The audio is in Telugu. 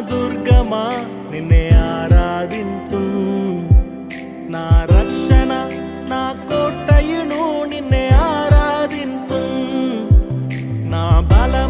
దుర్గమా? నిన్నే ఆరాధింతు. నా రక్షణ నా కోటయును నిన్నే ఆరాధింతు. నా బలం